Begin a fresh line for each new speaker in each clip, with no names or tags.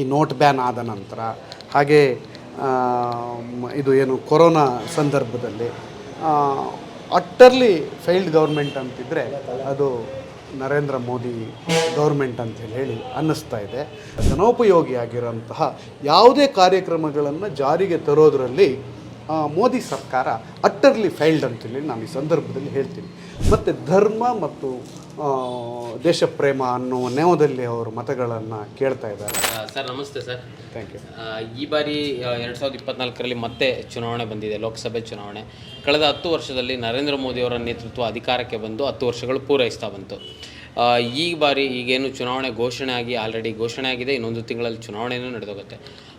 ಈ note ban ಆದ ನಂತರ, ಹಾಗೆ ಇದು ಏನು ಕೊರೋನಾ ಸಂದರ್ಭದಲ್ಲಿ ಅಟ್ಟರ್ಲಿ ಫೈಲ್ಡ್ ಗೌರ್ಮೆಂಟ್ ಅಂತಿದ್ದರೆ ಅದು ನರೇಂದ್ರ ಮೋದಿ ಗೌರ್ಮೆಂಟ್ ಅಂತ ಹೇಳಿ ಅನ್ನಿಸ್ತಾ ಇದೆ. ಜನೋಪಯೋಗಿಯಾಗಿರೋಂತಹ ಯಾವುದೇ ಕಾರ್ಯಕ್ರಮಗಳನ್ನು ಜಾರಿಗೆ ತರೋದರಲ್ಲಿ ಮೋದಿ ಸರ್ಕಾರ ಅಟ್ಟರ್ಲಿ ಫೈಲ್ಡ್ ಅಂತೇಳಿ ನಾನು ಈ ಸಂದರ್ಭದಲ್ಲಿ ಹೇಳ್ತೀನಿ. ಮತ್ತು ಧರ್ಮ ಮತ್ತು ದೇಶ ಪ್ರೇಮ ಅನ್ನೋ ನೆವದಲ್ಲಿ ಅವರು ಮತಗಳನ್ನು ಕೇಳ್ತಾ ಇದ್ದಾರೆ.
ಸರ್ ನಮಸ್ತೆ ಸರ್.
ಥ್ಯಾಂಕ್ ಯು
ಈ ಬಾರಿ ಎರಡು ಸಾವಿರದ ಇಪ್ಪತ್ನಾಲ್ಕರಲ್ಲಿ ಮತ್ತೆ ಚುನಾವಣೆ ಬಂದಿದೆ ಲೋಕಸಭೆ ಚುನಾವಣೆ. ಕಳೆದ ಹತ್ತು ವರ್ಷದಲ್ಲಿ ನರೇಂದ್ರ ಮೋದಿಯವರ ನೇತೃತ್ವ ಅಧಿಕಾರಕ್ಕೆ ಬಂದು ಹತ್ತು ವರ್ಷಗಳು ಪೂರೈಸ್ತಾ ಬಂತು. ಈ ಬಾರಿ ಈಗೇನು ಚುನಾವಣೆ ಘೋಷಣೆ ಆಗಿ ಆಲ್ರೆಡಿ ಘೋಷಣೆ ಆಗಿದೆ ಇನ್ನೊಂದು ತಿಂಗಳಲ್ಲಿ ಚುನಾವಣೆಯೂ ನಡೆದೋಗುತ್ತೆ.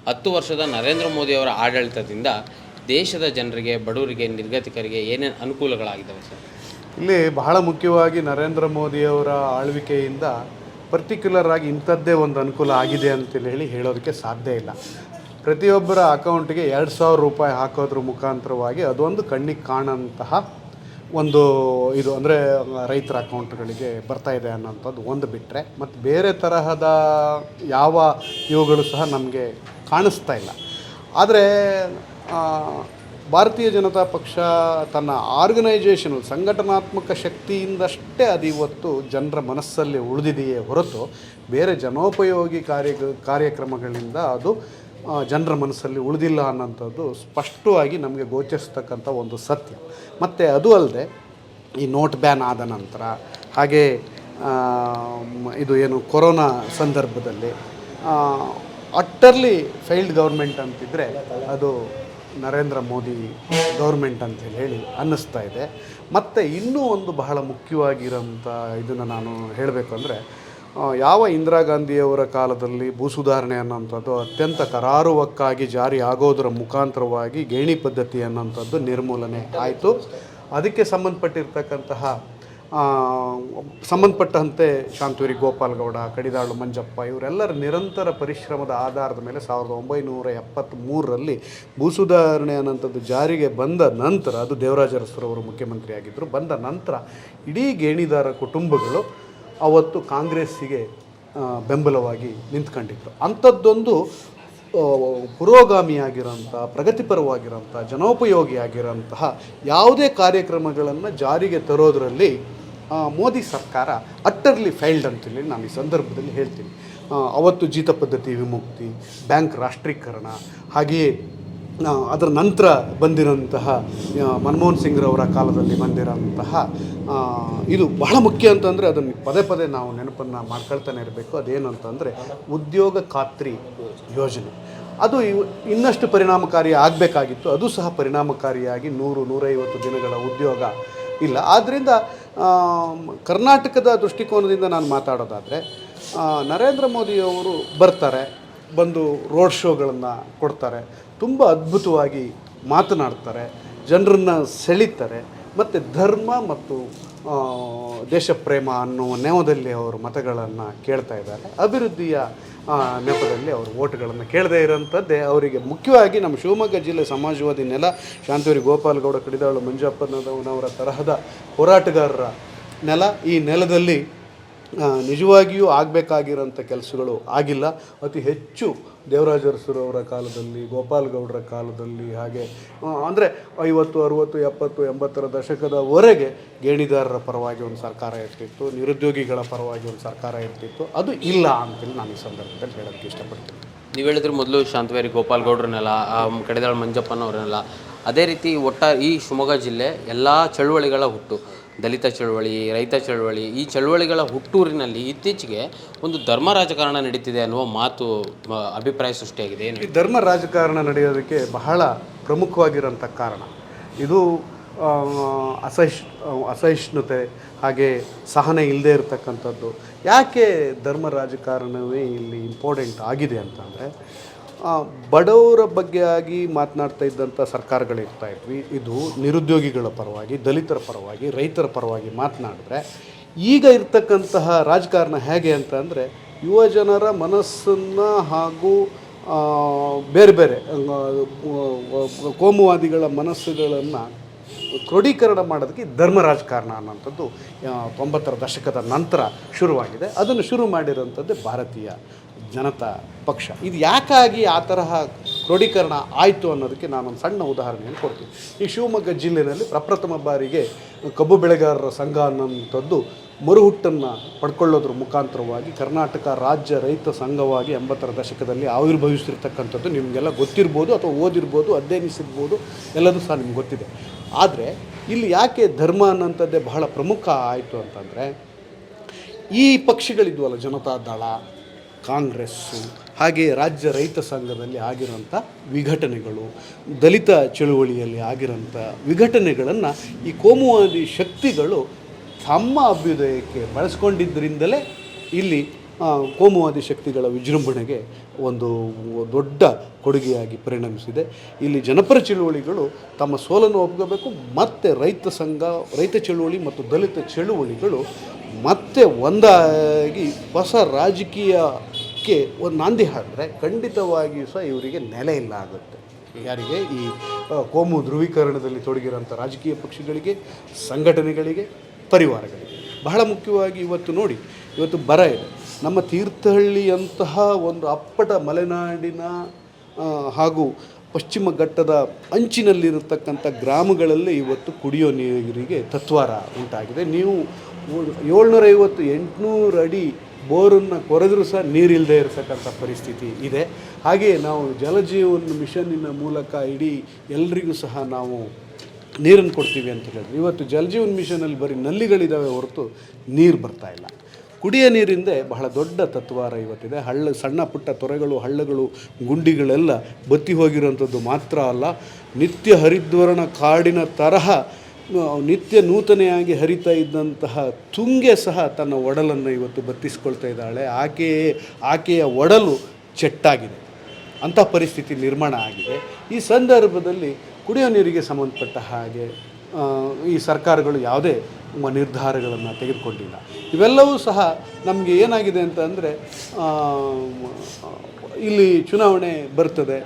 ಹತ್ತು ವರ್ಷದ ನರೇಂದ್ರ ಮೋದಿಯವರ ಆಡಳಿತದಿಂದ ದೇಶದ ಜನರಿಗೆ ಬಡವರಿಗೆ ನಿರ್ಗತಿಕರಿಗೆ ಏನೇನು ಅನುಕೂಲಗಳಾಗಿದ್ದಾವೆ ಸರ್?
ಇಲ್ಲಿ ಬಹಳ ಮುಖ್ಯವಾಗಿ ನರೇಂದ್ರ ಮೋದಿಯವರ ಆಳ್ವಿಕೆಯಿಂದ ಪರ್ಟಿಕ್ಯುಲರ್ ಆಗಿ ಇಂಥದ್ದೇ ಒಂದು ಅನುಕೂಲ ಆಗಿದೆ ಅಂತೇಳಿ ಹೇಳಿ ಹೇಳೋದಕ್ಕೆ ಸಾಧ್ಯ ಇಲ್ಲ. ಪ್ರತಿಯೊಬ್ಬರ ಅಕೌಂಟ್ಗೆ ಎರಡು ಸಾವಿರ ರೂಪಾಯಿ ಹಾಕೋದ್ರ ಮುಖಾಂತರವಾಗಿ ಅದೊಂದು ಕಣ್ಣಿಗೆ ಕಾಣಂತಹ ಒಂದು ಇದು ಅಂದರೆ ರೈತರ ಅಕೌಂಟ್ಗಳಿಗೆ ಬರ್ತಾ ಇದೆ ಅನ್ನೋಂಥದ್ದು ಒಂದು ಬಿಟ್ಟರೆ ಮತ್ತು ಬೇರೆ ತರಹದ ಯಾವ ಇವುಗಳು ಸಹ ನಮಗೆ ಕಾಣಿಸ್ತಾ ಇಲ್ಲ. ಆದರೆ ಭಾರತೀಯ ಜನತಾ ಪಕ್ಷ ತನ್ನ ಆರ್ಗನೈಜೇಷನ್, ಸಂಘಟನಾತ್ಮಕ ಶಕ್ತಿಯಿಂದಷ್ಟೇ ಅದು ಇವತ್ತು ಜನರ ಮನಸ್ಸಲ್ಲಿ ಉಳಿದಿದೆಯೇ ಹೊರತು ಬೇರೆ ಜನೋಪಯೋಗಿ ಕಾರ್ಯ, ಕಾರ್ಯಕ್ರಮಗಳಿಂದ ಅದು ಜನರ ಮನಸ್ಸಲ್ಲಿ ಉಳಿದಿಲ್ಲ ಅನ್ನೋಂಥದ್ದು ಸ್ಪಷ್ಟವಾಗಿ ನಮಗೆ ಗೋಚರಿಸ್ತಕ್ಕಂಥ ಒಂದು ಸತ್ಯ. ಮತ್ತು ಅದು ಅಲ್ಲದೆ ಈ ನೋಟ್ ಬ್ಯಾನ್ ಆದ ನಂತರ, ಹಾಗೆ ಇದು ಏನು ಕೊರೋನಾ ಸಂದರ್ಭದಲ್ಲಿ ಅಟ್ಟರ್ಲಿ ಫೈಲ್ಡ್ ಗೌರ್ಮೆಂಟ್ ಅಂತಿದ್ದರೆ ಅದು ನರೇಂದ್ರ ಮೋದಿ ಗೌರ್ಮೆಂಟ್ ಅಂತೇಳಿ ಹೇಳಿ ಅನ್ನಿಸ್ತಾ ಇದೆ. ಮತ್ತು ಇನ್ನೂ ಒಂದು ಬಹಳ ಮುಖ್ಯವಾಗಿರೋಂಥ ಇದನ್ನು ನಾನು ಹೇಳಬೇಕು ಅಂದರೆ ಯಾವ ಇಂದಿರಾ ಗಾಂಧಿಯವರ ಕಾಲದಲ್ಲಿ ಭೂ ಸುಧಾರಣೆ ಅನ್ನೋಂಥದ್ದು ಅತ್ಯಂತ ಕರಾರುವಕ್ಕಾಗಿ ಜಾರಿ ಆಗೋದರ ಮುಖಾಂತರವಾಗಿ ಗೇಣಿ ಪದ್ಧತಿ ಅನ್ನೋಂಥದ್ದು ನಿರ್ಮೂಲನೆ ಆಯಿತು. ಅದಕ್ಕೆ ಸಂಬಂಧಪಟ್ಟಿರ್ತಕ್ಕಂತಹ ಸಂಬಂಧಪಟ್ಟಂತೆ ಶಾಂತೂರಿ ಗೋಪಾಲ್ಗೌಡ, ಕಡಿದಾಳು, ಮಂಜಪ್ಪ ಇವರೆಲ್ಲರ ನಿರಂತರ ಪರಿಶ್ರಮದ ಆಧಾರದ ಮೇಲೆ ಸಾವಿರದ ಒಂಬೈನೂರ ಎಪ್ಪತ್ತ್ಮೂರರಲ್ಲಿ ಭೂ ಸುಧಾರಣೆ ಅನ್ನೋಂಥದ್ದು ಜಾರಿಗೆ ಬಂದ ನಂತರ, ಅದು ದೇವರಾಜ ಅರಸರವರು ಮುಖ್ಯಮಂತ್ರಿಯಾಗಿದ್ದರು, ಬಂದ ನಂತರ ಇಡೀ ಗೇಣಿದಾರ ಕುಟುಂಬಗಳು ಅವತ್ತು ಕಾಂಗ್ರೆಸ್ಸಿಗೆ ಬೆಂಬಲವಾಗಿ ನಿಂತ್ಕೊಂಡಿದ್ರು. ಅಂಥದ್ದೊಂದು ಪುರೋಗಾಮಿಯಾಗಿರೋಂಥ ಪ್ರಗತಿಪರವಾಗಿರೋಂಥ ಜನೋಪಯೋಗಿಯಾಗಿರೋಂತಹ ಯಾವುದೇ ಕಾರ್ಯಕ್ರಮಗಳನ್ನು ಜಾರಿಗೆ ತರೋದರಲ್ಲಿ ಮೋದಿ ಸರ್ಕಾರ ಅಟ್ಟರ್ಲಿ ಫೈಲ್ಡ್ ಅಂತೇಳಿ ನಾನು ಈ ಸಂದರ್ಭದಲ್ಲಿ ಹೇಳ್ತೀನಿ. ಅವತ್ತು ಜೀತ ಪದ್ಧತಿ ವಿಮುಕ್ತಿ, ಬ್ಯಾಂಕ್ ರಾಷ್ಟ್ರೀಕರಣ, ಹಾಗೆಯೇ ಅದರ ನಂತರ ಬಂದಿರೋಂತಹ ಮನಮೋಹನ್ ಸಿಂಗ್ರವರ ಕಾಲದಲ್ಲಿ ಬಂದಿರೋಂತಹ ಇದು ಬಹಳ ಮುಖ್ಯ ಅಂತಂದರೆ ಅದನ್ನು ಪದೇ ಪದೇ ನಾವು ನೆನಪನ್ನು ಮಾಡ್ಕೊಳ್ತಾನೆ ಇರಬೇಕು. ಅದೇನು ಅಂತಂದರೆ ಉದ್ಯೋಗ ಖಾತ್ರಿ ಯೋಜನೆ. ಅದು ಇನ್ನಷ್ಟು ಪರಿಣಾಮಕಾರಿ ಆಗಬೇಕಾಗಿತ್ತು. ಅದು ಸಹ ಪರಿಣಾಮಕಾರಿಯಾಗಿ ನೂರು ನೂರೈವತ್ತು ದಿನಗಳ ಉದ್ಯೋಗ ಇಲ್ಲ. ಆದ್ದರಿಂದ ಕರ್ನಾಟಕದ ದೃಷ್ಟಿಕೋನದಿಂದ ನಾನು ಮಾತಾಡೋದಾದರೆ ನರೇಂದ್ರ ಮೋದಿಯವರು ಬರ್ತಾರೆ, ಬಂದು ರೋಡ್ ಶೋಗಳನ್ನು ಕೊಡ್ತಾರೆ, ತುಂಬ ಅದ್ಭುತವಾಗಿ ಮಾತನಾಡ್ತಾರೆ, ಜನರನ್ನು ಸೆಳೀತಾರೆ, ಮತ್ತು ಧರ್ಮ ಮತ್ತು ದೇಶಪ್ರೇಮ ಅನ್ನೋ ನೆವದಲ್ಲಿ ಅವರು ಮತಗಳನ್ನು ಕೇಳ್ತಾ ಇದ್ದಾರೆ. ಅಭಿವೃದ್ಧಿಯ ನೆಪದಲ್ಲಿ ಅವರು ಓಟ್ಗಳನ್ನು ಕೇಳದೇ ಇರೋಂಥದ್ದೇ ಅವರಿಗೆ ಮುಖ್ಯವಾಗಿ ನಮ್ಮ ಶಿವಮೊಗ್ಗ ಜಿಲ್ಲೆ ಸಮಾಜವಾದಿ ನೆಲ ಶಾಂತೂರಿ ಗೋಪಾಲಗೌಡ, ಕಡಿದಾಳು, ಮಂಜಪ್ಪನವರ ತರಹದ ಹೋರಾಟಗಾರರ ನೆಲ ಈ ನೆಲದಲ್ಲಿ ನಿಜವಾಗಿಯೂ ಆಗಬೇಕಾಗಿರೋಂಥ ಕೆಲಸಗಳು ಆಗಿಲ್ಲ. ಅತಿ ಹೆಚ್ಚು ದೇವರಾಜ ಕಾಲದಲ್ಲಿ, ಗೋಪಾಲ್ ಗೌಡರ ಕಾಲದಲ್ಲಿ ಹಾಗೆ ಅಂದರೆ ಐವತ್ತು, ಅರುವತ್ತು, ಎಪ್ಪತ್ತು, ಎಂಬತ್ತರ ದಶಕದವರೆಗೆ ಗೇಣಿದಾರರ ಪರವಾಗಿ ಒಂದು ಸರ್ಕಾರ ಇರ್ತಿತ್ತು, ನಿರುದ್ಯೋಗಿಗಳ ಪರವಾಗಿ ಒಂದು ಸರ್ಕಾರ ಇರ್ತಿತ್ತು. ಅದು ಇಲ್ಲ ಅಂತೇಳಿ ನಾನು ಈ ಸಂದರ್ಭದಲ್ಲಿ ಹೇಳೋಕ್ಕೆ ಇಷ್ಟಪಡ್ತೀನಿ.
ನೀವು ಹೇಳಿದ್ರೆ ಮೊದಲು ಶಾಂತವೇರಿ, ಗೋಪಾಲ್ ಗೌಡ್ರನ್ನೆಲ್ಲ ಕಡೆದಾಳ ಮಂಜಪ್ಪನವ್ರನ್ನೆಲ್ಲ, ಅದೇ ರೀತಿ ಒಟ್ಟ ಈ ಶಿವಮೊಗ್ಗ ಜಿಲ್ಲೆ ಎಲ್ಲ ಚಳುವಳಿಗಳ ಹುಟ್ಟು. ದಲಿತ ಚಳುವಳಿ, ರೈತ ಚಳುವಳಿ, ಈ ಚಳುವಳಿಗಳ ಹುಟ್ಟೂರಿನಲ್ಲಿ ಇತ್ತೀಚೆಗೆ ಒಂದು ಧರ್ಮ ರಾಜಕಾರಣ ನಡೀತಿದೆ ಅನ್ನುವ ಮಾತು ಅಭಿಪ್ರಾಯ ಸೃಷ್ಟಿಯಾಗಿದೆ.
ಈ ಧರ್ಮ ರಾಜಕಾರಣ ನಡೆಯೋದಕ್ಕೆ ಬಹಳ ಪ್ರಮುಖವಾಗಿರೋಂಥ ಕಾರಣ. ಇದು ಅಸಹಿಷ್ ಅಸಹಿಷ್ಣುತೆ ಹಾಗೆ ಸಹನೆ ಇಲ್ಲದೆ ಇರತಕ್ಕಂಥದ್ದು. ಯಾಕೆ ಧರ್ಮ ರಾಜಕಾರಣವೇ ಇಲ್ಲಿ ಇಂಪಾರ್ಟೆಂಟ್ ಆಗಿದೆ ಅಂತಂದರೆ ಬಡವರ ಬಗ್ಗೆ ಆಗಿ ಮಾತನಾಡ್ತಾ ಇದ್ದಂಥ ಸರ್ಕಾರಗಳಿರ್ತಾ ಇದ್ವಿ, ಇದು ನಿರುದ್ಯೋಗಿಗಳ ಪರವಾಗಿ, ದಲಿತರ ಪರವಾಗಿ, ರೈತರ ಪರವಾಗಿ ಮಾತನಾಡಿದ್ರೆ, ಈಗ ಇರ್ತಕ್ಕಂತಹ ರಾಜಕಾರಣ ಹೇಗೆ ಅಂತಂದರೆ ಯುವ ಜನರ ಮನಸ್ಸನ್ನು ಹಾಗೂ ಬೇರೆ ಬೇರೆ ಕೋಮುವಾದಿಗಳ ಮನಸ್ಸುಗಳನ್ನು ಕ್ರೋಢೀಕರಣ ಮಾಡೋದಕ್ಕೆ ಧರ್ಮ ರಾಜಕಾರಣ ಅನ್ನೋಂಥದ್ದು ತೊಂಬತ್ತರ ದಶಕದ ನಂತರ ಶುರುವಾಗಿದೆ. ಅದನ್ನು ಶುರು ಮಾಡಿರೋಂಥದ್ದೇ ಭಾರತೀಯ ಜನತಾ ಪಕ್ಷ. ಇದು ಯಾಕಾಗಿ ಆ ತರಹ ಕ್ರೋಢೀಕರಣ ಆಯಿತು ಅನ್ನೋದಕ್ಕೆ ನಾನೊಂದು ಸಣ್ಣ ಉದಾಹರಣೆಯನ್ನು ಕೊಡ್ತೀನಿ. ಈ ಶಿವಮೊಗ್ಗ ಜಿಲ್ಲೆಯಲ್ಲಿ ಪ್ರಪ್ರಥಮ ಬಾರಿಗೆ ಕಬ್ಬು ಬೆಳೆಗಾರರ ಸಂಘ ಅನ್ನೋಂಥದ್ದು ಮರುಹುಟ್ಟನ್ನು ಪಡ್ಕೊಳ್ಳೋದ್ರ ಮುಖಾಂತರವಾಗಿ ಕರ್ನಾಟಕ ರಾಜ್ಯ ರೈತ ಸಂಘವಾಗಿ ಎಂಬತ್ತರ ದಶಕದಲ್ಲಿ ಆವಿರ್ಭವಿಸಿರ್ತಕ್ಕಂಥದ್ದು ನಿಮಗೆಲ್ಲ ಗೊತ್ತಿರ್ಬೋದು ಅಥವಾ ಓದಿರ್ಬೋದು, ಅಧ್ಯಯನಿಸಿರ್ಬೋದು, ಎಲ್ಲದೂ ಸಹ ನಿಮ್ಗೆ ಗೊತ್ತಿದೆ. ಆದರೆ ಇಲ್ಲಿ ಯಾಕೆ ಧರ್ಮ ಅನ್ನೋಂಥದ್ದೇ ಬಹಳ ಪ್ರಮುಖ ಆಯಿತು ಅಂತಂದರೆ ಈ ಪಕ್ಷಗಳಿದ್ವಲ್ಲ ಜನತಾದಳ ಕಾಂಗ್ರೆಸ್ಸು, ಹಾಗೆ ರಾಜ್ಯ ರೈತ ಸಂಘದಲ್ಲಿ ಆಗಿರೋಂಥ ವಿಘಟನೆಗಳು, ದಲಿತ ಚಳುವಳಿಯಲ್ಲಿ ಆಗಿರೋಂಥ ವಿಘಟನೆಗಳನ್ನು ಈ ಕೋಮುವಾದಿ ಶಕ್ತಿಗಳು ತಮ್ಮ ಅಭ್ಯುದಯಕ್ಕೆ ಬಳಸ್ಕೊಂಡಿದ್ದರಿಂದಲೇ ಇಲ್ಲಿ ಕೋಮುವಾದಿ ಶಕ್ತಿಗಳ ವಿಜೃಂಭಣೆಗೆ ಒಂದು ದೊಡ್ಡ ಕೊಡುಗೆಯಾಗಿ ಪರಿಣಮಿಸಿದೆ. ಇಲ್ಲಿ ಜನಪರ ಚಳುವಳಿಗಳು ತಮ್ಮ ಸೋಲನ್ನು ಒಪ್ಕೋಬೇಕು, ಮತ್ತು ರೈತ ಸಂಘ, ರೈತ ಚಳುವಳಿ ಮತ್ತು ದಲಿತ ಚಳುವಳಿಗಳು ಮತ್ತೆ ಒಂದಾಗಿ ಹೊಸ ರಾಜಕೀಯಕ್ಕೆ ಒಂದು ನಾಂದಿ ಹಾಕಿದ್ರೆ ಖಂಡಿತವಾಗಿಯೂ ಸಹ ಇವರಿಗೆ ನೆಲೆ ಇಲ್ಲ ಆಗುತ್ತೆ. ಯಾರಿಗೆ? ಈ ಕೋಮು ಧ್ರುವೀಕರಣದಲ್ಲಿ ತೊಡಗಿರೋಂಥ ರಾಜಕೀಯ ಪಕ್ಷಗಳಿಗೆ, ಸಂಘಟನೆಗಳಿಗೆ, ಪರಿವಾರಗಳಿಗೆ. ಬಹಳ ಮುಖ್ಯವಾಗಿ ಇವತ್ತು ನೋಡಿ, ಇವತ್ತು ಬರ ಇದೆ. ನಮ್ಮ ತೀರ್ಥಹಳ್ಳಿಯಂತಹ ಒಂದು ಅಪ್ಪಟ ಮಲೆನಾಡಿನ ಹಾಗೂ ಪಶ್ಚಿಮ ಘಟ್ಟದ ಅಂಚಿನಲ್ಲಿರತಕ್ಕಂಥ ಗ್ರಾಮಗಳಲ್ಲಿ ಇವತ್ತು ಕುಡಿಯೋ ನೀರಿಗೆ ತತ್ವಾರ ಉಂಟಾಗಿದೆ. ನೀವು ಏಳ್ನೂರೈವತ್ತು ಎಂಟುನೂರು ಅಡಿ ಬೋರನ್ನು ಕೊರೆದರೂ ಸಹ ನೀರಿಲ್ಲದೆ ಇರತಕ್ಕಂಥ ಪರಿಸ್ಥಿತಿ ಇದೆ. ಹಾಗೆಯೇ ನಾವು ಜಲಜೀವನ ಮಿಷನ್ನಿನ ಮೂಲಕ ಇಡೀ ಎಲ್ರಿಗೂ ಸಹ ನಾವು ನೀರನ್ನು ಕೊಡ್ತೀವಿ ಅಂತ ಹೇಳಿದ್ರು. ಇವತ್ತು ಜಲಜೀವನ್ ಮಿಷನಲ್ಲಿ ಬರೀ ನಲ್ಲಿಗಳಿದ್ದಾವೆ ಹೊರತು ನೀರು ಬರ್ತಾ ಇಲ್ಲ. ಕುಡಿಯ ನೀರಿಂದೆ ಬಹಳ ದೊಡ್ಡ ತತ್ವಾರ ಇವತ್ತಿದೆ. ಹಳ್ಳ ಸಣ್ಣ ಪುಟ್ಟ ತೊರೆಗಳು, ಹಳ್ಳಗಳು, ಗುಂಡಿಗಳೆಲ್ಲ ಬತ್ತಿ ಹೋಗಿರುವಂಥದ್ದು ಮಾತ್ರ ಅಲ್ಲ, ನಿತ್ಯ ಹರಿದ್ವರ್ಣ ಕಾಡಿನ ತರಹ ನಿತ್ಯ ನೂತನೆಯಾಗಿ ಹರಿತಾ ಇದ್ದಂತಹ ತುಂಗೆ ಸಹ ತನ್ನ ಒಡಲನ್ನು ಇವತ್ತು ಬತ್ತಿಸ್ಕೊಳ್ತಾ ಇದ್ದಾಳೆ. ಆಕೆಯೇ ಆಕೆಯ ಒಡಲು ಚೆಟ್ಟಾಗಿದೆ. ಅಂಥ ಪರಿಸ್ಥಿತಿ ನಿರ್ಮಾಣ ಆಗಿದೆ. ಈ ಸಂದರ್ಭದಲ್ಲಿ ಕುಡಿಯೋ ನೀರಿಗೆ ಸಂಬಂಧಪಟ್ಟ ಹಾಗೆ ಈ ಸರ್ಕಾರಗಳು ಯಾವುದೇ ನಿರ್ಧಾರಗಳನ್ನು ತೆಗೆದುಕೊಂಡಿಲ್ಲ. ಇವೆಲ್ಲವೂ ಸಹ ನಮಗೆ ಏನಾಗಿದೆ ಅಂತ ಅಂದರೆ ಇಲ್ಲಿ ಚುನಾವಣೆ ಬರ್ತದೆ.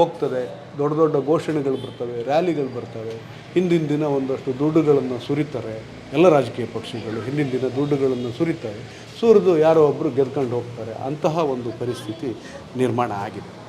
ಹೋಗ್ತದೆ, ದೊಡ್ಡ ದೊಡ್ಡ ಘೋಷಣೆಗಳು ಬರ್ತವೆ, ರ್ಯಾಲಿಗಳು ಬರ್ತವೆ. ಹಿಂದಿನ ದಿನ ಒಂದಷ್ಟು ದುಡ್ಡುಗಳನ್ನು ಸುರಿತಾರೆ. ಎಲ್ಲ ರಾಜಕೀಯ ಪಕ್ಷಗಳು ಹಿಂದಿನ ದಿನ ದುಡ್ಡುಗಳನ್ನು ಸುರಿತಾರೆ. ಸುರಿದು ಯಾರೋ ಒಬ್ಬರು ಗೆದ್ಕೊಂಡು ಹೋಗ್ತಾರೆ. ಅಂತಹ ಒಂದು ಪರಿಸ್ಥಿತಿ ನಿರ್ಮಾಣ ಆಗಿದೆ.